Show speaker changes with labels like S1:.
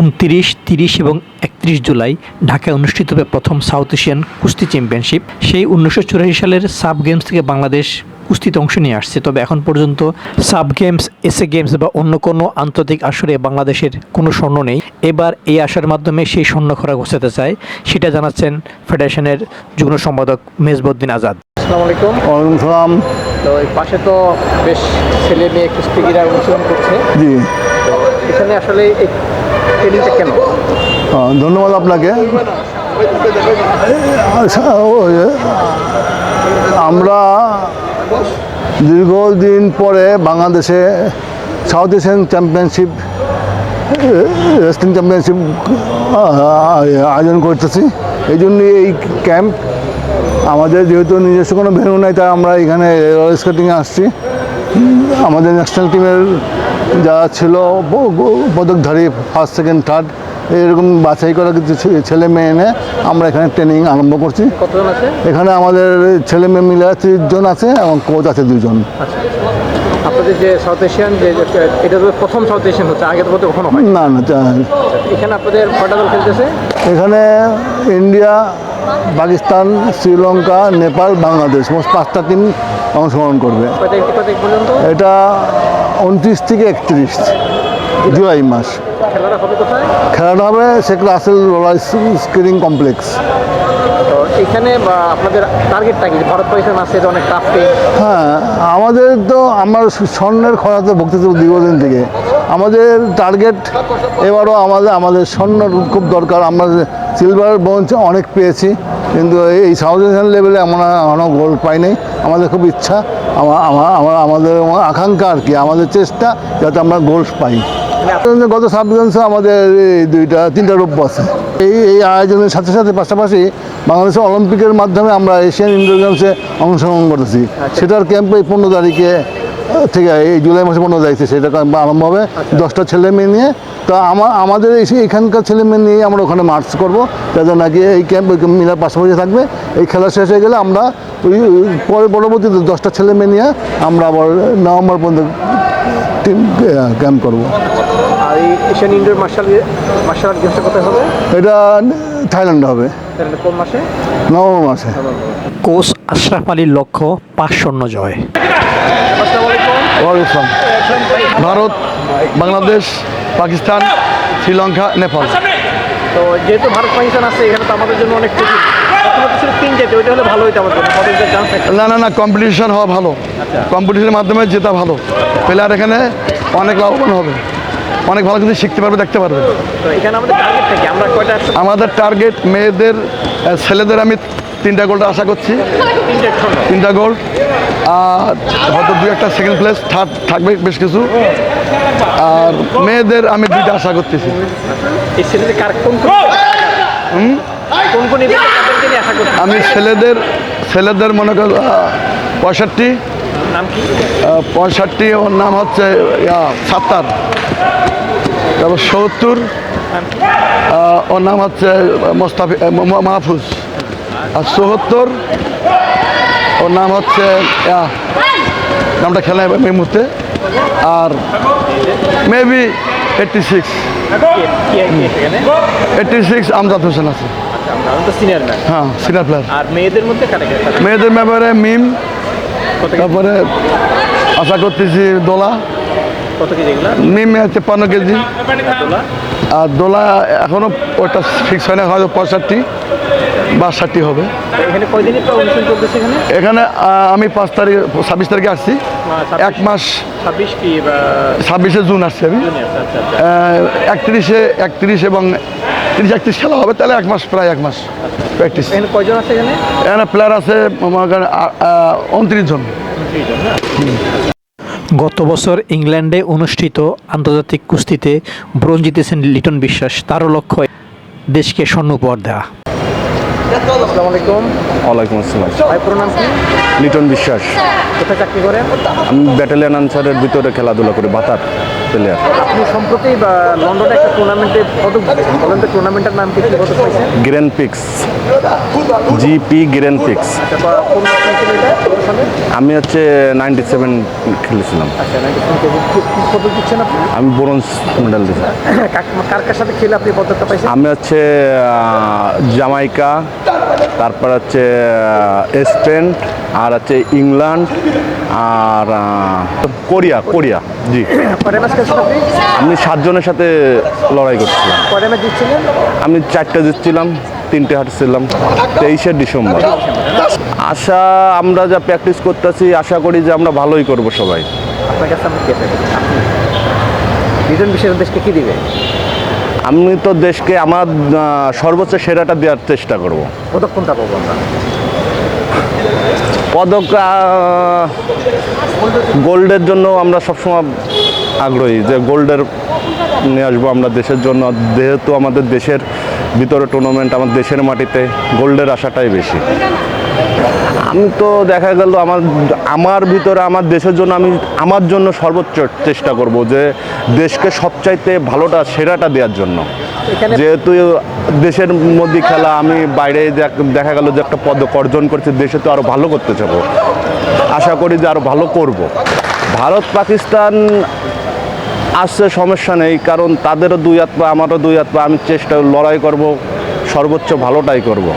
S1: উনত্রিশ তিরিশ এবং একত্রিশ জুলাই ঢাকায় অনুষ্ঠিত হবে প্রথম সাউথ এশিয়ান কুস্তি চ্যাম্পিয়নশিপ। সেই উনিশশো চুরাশি সালের সাব গেমস থেকে বাংলাদেশ কুস্তিতে অংশ নিয়ে আসছে। তবে এখন পর্যন্ত সাব গেমস এসএ গেমস বা অন্য কোনো আন্তর্জাতিক আসরে বাংলাদেশের কোনো স্বর্ণ নেই। এবার এই আসরের মাধ্যমে সেই স্বর্ণ খরা ঘোষাতে চায়। সেটা জানাচ্ছেন ফেডারেশনের যুগ্ম সম্পাদক মেজবুদ্দিন আজাদ। আসসালামু আলাইকুম।
S2: ওয়ালাইকুম সালাম।
S1: তো এই পাশে তো বেশ ছেলে মেয়ে কুস্তিগিরা অনুশীলন করছে।
S2: জি।
S1: তো এখানে আসলে এই ট্রেনিংটা কেন?
S2: ধন্যবাদ আপনাকে। আমরা দীর্ঘদিন পরে বাংলাদেশে South Asian championship wrestling championship আয়োজন করতেছি। এই জন্য এই ক্যাম্প। আমাদের যেহেতু নিজস্ব কোনো ভেনু নাই, তাই আমরা এখানে রোলার স্কেটিংয়ে আসছি। আমাদের ন্যাশনাল টিমের যারা ছিল পদকধারী ফার্স্ট সেকেন্ড থার্ড এরকম বাছাই করা কিছু ছেলে মেয়ে এনে আমরা এখানে ট্রেনিং আরম্ভ করছি। এখানে আমাদের ছেলে মেয়ে মিলে ত্রিশ জন আছে এবং কোচ আছে দুজন
S1: আচ্ছা। আপনাদের যে সাউথ এশিয়ান যে এটা তো প্রথম সাউথ এশিয়ান হচ্ছে আগে তো কখনো হয়?
S2: না না
S1: এখানে আপনাদের দল খেলতেছে?
S2: এখানে ইন্ডিয়া পাকিস্তান শ্রীলঙ্কা নেপাল বাংলাদেশ মোট পাঁচটা টিম অংশগ্রহণ করবে। এটা উনত্রিশ থেকে একত্রিশ জুলাই মাস।
S1: খেলাটা হবে
S2: Sheikh Russel roller skating complex.
S1: এখানে আপনাদের টার্গেটটা কি? ভারত পাকিস্তান আছে যে অনেক টাফ
S2: হ্যাঁ আমাদের তো আমার স্বর্ণের খরাতে ভুগতেছে দীর্ঘদিন থেকে। আমাদের টার্গেট এবারও আমাদের আমাদের স্বর্ণ খুব দরকার। আমরা সিলভার ব্রোঞ্জ অনেক পেয়েছি কিন্তু এই সাউথ এশিয়ান লেভেলে আমরা এখনও গোল্ড পাই নাই। আমাদের খুব ইচ্ছা আমার আমা- আমা- আমাদের আকাঙ্ক্ষা আর কি আমাদের চেষ্টা যাতে আমরা গোল্ড পাই। গত সাব গেমসে আমাদের এই দুইটা তিনটা রূপ আছে। এই এই আয়োজনের সাথে সাথে পাশাপাশি বাংলাদেশের অলিম্পিকের মাধ্যমে আমরা এশিয়ান ইন্ডোর গেমসে অংশগ্রহণ করতেছি সেটার ক্যাম্প এই পনেরো তারিখে আহ, থেকে এই জুলাই মাসে পনেরো তারিখে সেটা আরম্ভ হবে। দশটা ছেলে মেয়ে নিয়ে তো আমার আমাদের এই এখানকার ছেলে মেয়ে নিয়ে আমরা ওখানে মার্চ করব। যাতে নাকি এই ক্যাম্প ওই মিলার পাশাপাশি থাকবে। এই খেলা শেষ হয়ে গেলে আমরা ওই ওই পরে পরবর্তীতে দশটা ছেলে মেয়ে নিয়ে আমরা আবার নভেম্বর পর্যন্ত টিম ক্যাম্প করব।
S1: আর এই Asian indoor martial martial art গেমসটা কোথায় হবে?
S2: এটা থাইল্যান্ডে হবে।
S1: কোন মাসে?
S2: নভেম্বর মাসে।
S1: কোচ আশরাফ আলীর লক্ষ্য পাঁচ শূন্য জয়।
S2: আসসালাম। ভারত বাংলাদেশ পাকিস্তান শ্রীলঙ্কা নেপাল।
S1: তো যেহেতু ভারত পাকিস্তান আছে এখানে তো আমাদের জন্য অনেক কঠিন
S2: না না না কম্পিটিশন হওয়া ভালো। কম্পিটিশনের মাধ্যমে জেতা ভালো। প্লেয়ার এখানে অনেক লাভবান হবে। অনেক ভালো কিছু শিখতে পারবে দেখতে পারবে।
S1: আমাদের টার্গেট
S2: মেয়েদের ছেলেদের আমি তিনটা গোলটা আশা করছি।
S1: তিনটে শূন্য
S2: তিনটা গোল আর হয়তো দু একটা সেকেন্ড প্লেস থার্ড থাকবে বেশ কিছু। আর মেয়েদের আমি দুইটা আশা করতেছি।
S1: এই সিরিজে কার কোন কোন কোন কোন ইভেন্টে কাদেরকে নিয়ে আশা করছি
S2: আমি ছেলেদের ছেলেদের মনে কর পঁয়ষট্টি।
S1: নাম কি?
S2: আহ, পঁয়ষট্টি ওর নাম হচ্ছে সাত্তার। তারপর সত্তর। ওর নাম হচ্ছে মোস্তাফি মাহফুজ। আর চুয়াত্তর ওর নাম হচ্ছে নামটা খেলা এই মুহূর্তে। আর maybe eighty six eighty six Amjad Hossain আছে। হ্যাঁ সিনিয়র প্লেয়ার
S1: আর মেয়েদের মধ্যে
S2: মেয়েদের ব্যাপারে মিম তারপরে আশা করতেছি দোলা।
S1: কত কেজি এগুলা?
S2: মিম তেপ্পান্ন কেজি। আর দোলা? এখনও ওটা ফিক্স হয় না হয়তো পঁয়ষট্টি বা ষাটটি হবে।
S1: এখানে
S2: আমি পাঁচ তারিখ ছাব্বিশ তারিখে আসছি। এক মাস
S1: ছাব্বিশ
S2: জুন আসছি আমি।
S1: আচ্ছা আচ্ছা।
S2: একত্রিশে একত্রিশ এবং তিরিশ একত্রিশ খেলা হবে তাহলে এক মাস প্রায় এক মাস প্র্যাকটিস
S1: এখানে কয়জন আছে এখানে?
S2: এখানে প্লেয়ার আছে উনত্রিশ জন।
S1: গত বছর ইংল্যান্ডে অনুষ্ঠিত আন্তর্জাতিক কুস্তিতে ব্রোঞ্জ জিতেছেন লিটন বিশ্বাস তারও লক্ষ্য দেশকে স্বর্ণ উপহার দেওয়া
S3: ওয়ালাইকুম আসসালাম। লিটন বিশ্বাস।
S1: কোথায় চাকরি করে
S3: আমি ব্যাটালিয়ান আনসারের ভিতরে খেলাধুলা করি বাতার। প্লেয়ার
S1: আপনি সম্প্রতি লন্ডনে একটা টুর্নামেন্টে পদক বলেন তো টুর্নামেন্টের নাম কি পদক পাইছেন
S3: grand prix GP grand prix
S1: আচ্ছা
S3: আমি হচ্ছে নাইনটি সেভেন খেলেছিলাম।
S1: আচ্ছা
S3: আমি ব্রোঞ্জ মেডাল দিয়েছি।
S1: কার কার সাথে খেলে আপনি পদকটা পাইছেন?
S3: আমি হচ্ছে জামাইকা তারপর হচ্ছে স্পেন আর হচ্ছে ইংল্যান্ড আর কোরিয়া কোরিয়া। জি। আমি সাতজনের সাথে লড়াই করছিলাম। আমি চারটে জিতছিলাম তিনটে হারছিলাম তেইশে ডিসেম্বর। আশা আমরা যা প্র্যাকটিস করতেছি আশা করি যে আমরা ভালোই করব সবাই।
S1: দেশকে কি দিবে?
S3: আমি তো দেশকে আমার সর্বোচ্চ সেরাটা দেওয়ার চেষ্টা করব।
S1: কোনটা পাবো আমরা?
S3: পদক গোল্ডের জন্য আমরা সবসময় আগ্রহী যে গোল্ডের নিয়ে আসব আমরা দেশের জন্য। যেহেতু আমাদের দেশের ভিতরে টুর্নামেন্ট আমাদের দেশের মাটিতে গোল্ডের আশাটাই বেশি। আমি তো দেখা গেল আমার আমার ভিতরে আমার দেশের জন্য আমি আমার জন্য সর্বোচ্চ চেষ্টা করব যে দেশকে সবচাইতে ভালোটা সেরাটা দেওয়ার জন্য। যেহেতু দেশের মধ্যে খেলা আমি বাইরে দেখা গেল যে একটা পদক অর্জন করছি দেশে তো আরও ভালো করতে চাবো। আশা করি যে আরও ভালো করব। ভারত পাকিস্তান আসছে সমস্যা নেই কারণ তাদেরও দুই পা আমারও দুই পা আমি চেষ্টা লড়াই করব সর্বোচ্চ ভালোটাই করব।